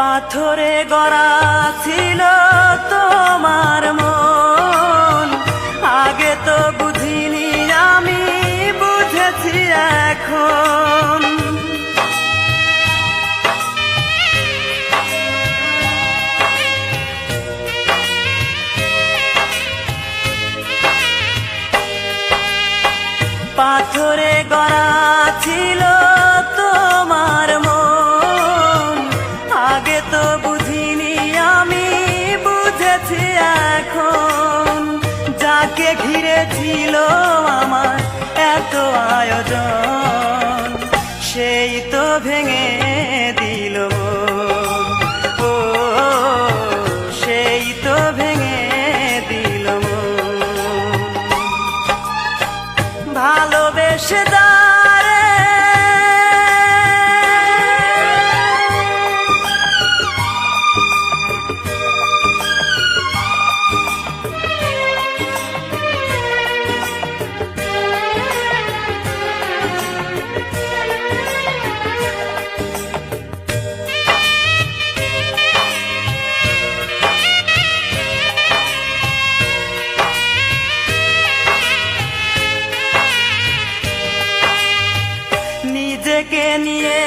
পাথরে গড়া ছিল তোমার মন। আগে তো বুঝিনি আমি বুঝেছি এখন। পাথরে গড়া ছিল ছিল আমার এত আয়োজন সেই তো ভেঙে দিল। ও, সেই তো ভেঙে দিল ভালোবেসে দারে নিজেকে নিয়ে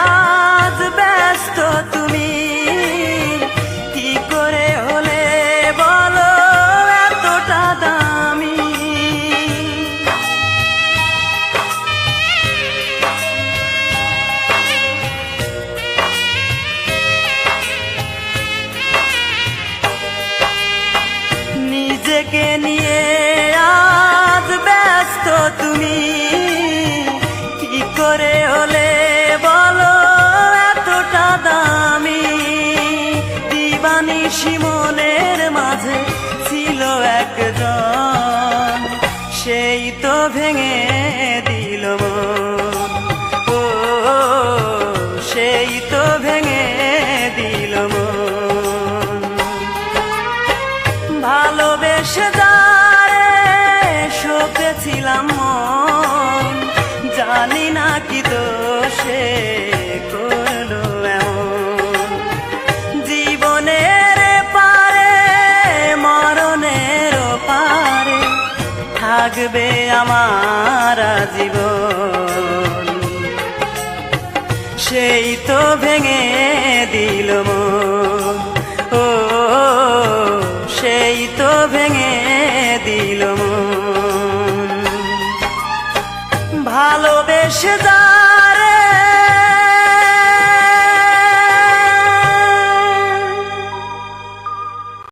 আজ ব্যস্ত তুমি। কি করে হলে বলো এতটা দামি? নিজেকে নিয়ে আজ ব্যস্ত তুমি। দিবানি শিমনের মাঝে ছিল একজন সেই তো ভেঙে দিল মন। ও, সেই তো ভেঙে দিল মন। ভালোবেসে দাঁড়ে শোকেছিলাম মন থাকবে আমার জীবন সেই তো ভেঙে দিল। ও সেই তো ভেঙে দিল মন। ভালোবেসে